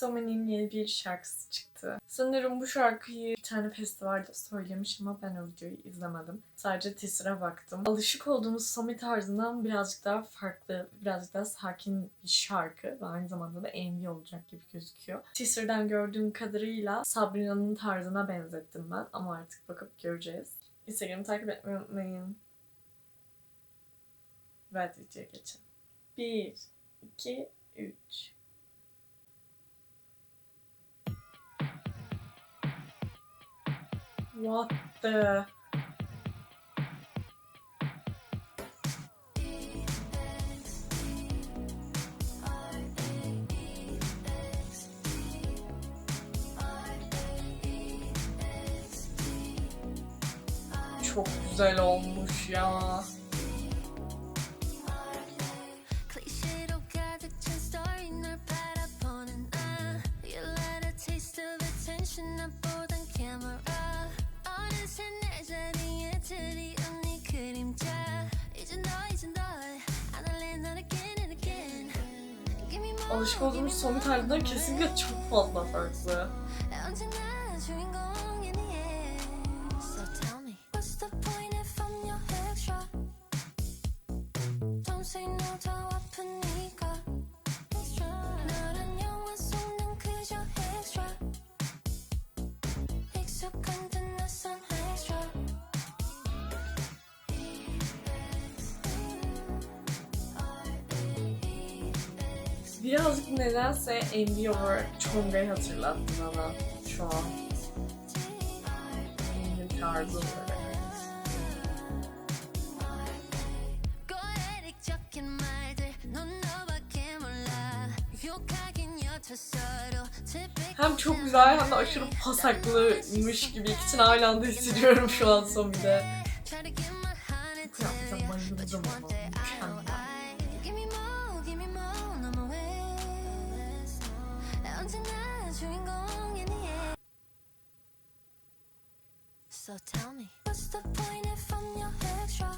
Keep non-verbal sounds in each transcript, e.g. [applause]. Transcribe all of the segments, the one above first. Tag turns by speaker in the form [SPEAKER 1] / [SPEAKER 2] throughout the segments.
[SPEAKER 1] Somi'nin yeni bir şarkısı çıktı. Sanırım bu şarkıyı bir tane festivalde söylemiş ama ben o videoyu izlemedim. Sadece teaser'a baktım. Alışık olduğumuz Somi tarzından birazcık daha farklı, birazcık daha sakin bir şarkı ve aynı zamanda da MV olacak gibi gözüküyor. Teaser'dan gördüğüm kadarıyla Sabrina'nın tarzına benzettim ben ama artık bakıp göreceğiz. Instagram'ı takip etmeyi unutmayın. Ve videoya geçelim. 1, 2, 3. What the? Çok güzel olmuş ya. Alışık olduğumuz Somi tarzından kesinlikle çok fazla farklı. Birazcık nedense NBA olarak Çonga'yı hatırlattı bana şu an. Benim tarzı olarak. Hem çok güzel hem de aşırı pasaklıymış gibi ikisini aynı anda hissediyorum şu an son bir. Kıyafetten bayıldım ama.
[SPEAKER 2] So tell me What's the point if I'm your extra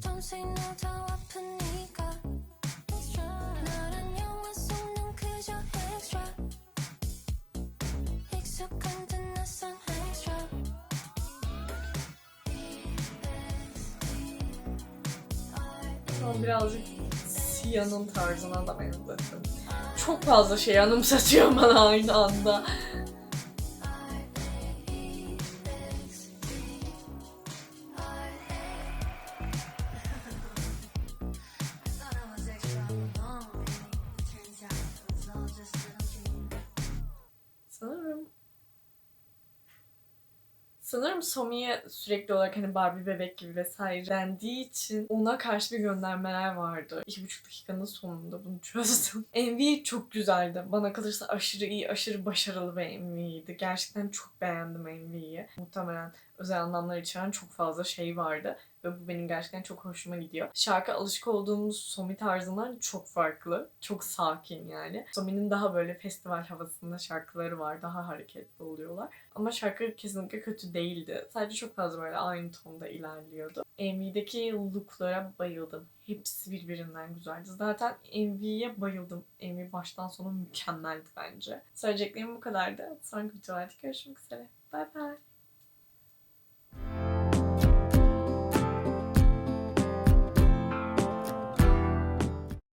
[SPEAKER 2] Don't say no 더 아프니까 Extra 너란 영화 속난 그저 extra 익숙한 듯 낯선 extra
[SPEAKER 1] Ama birazcık Sia'nın tarzına da benzettim. Çok fazla şey anımsatıyor bana aynı anda. Sanırım Somi'ye sürekli olarak hani Barbie bebek gibi vesaire dendiği için ona karşı bir göndermeler vardı. İki buçuk dakikanın sonunda bunu [laughs] çözdüm. MV çok güzeldi. Bana kalırsa aşırı iyi, aşırı başarılı bir MV'ydi. Gerçekten çok beğendim MV'yi. Muhtemelen özel anlamlar içeren çok fazla şey vardı. Ve bu benim gerçekten çok hoşuma gidiyor. Şarkı alışık olduğumuz Somi tarzından çok farklı. Çok sakin yani. Somi'nin daha böyle festival havasında şarkıları var. Daha hareketli oluyorlar. Ama şarkı kesinlikle kötü değildi. Sadece çok fazla böyle aynı tonda ilerliyordu. MV'deki looklara bayıldım. Hepsi birbirinden güzeldi. Zaten MV'ye bayıldım. MV baştan sona mükemmeldi bence. Söyleyeceklerim bu kadardı. Sonraki videolarda görüşmek üzere. Bay bay.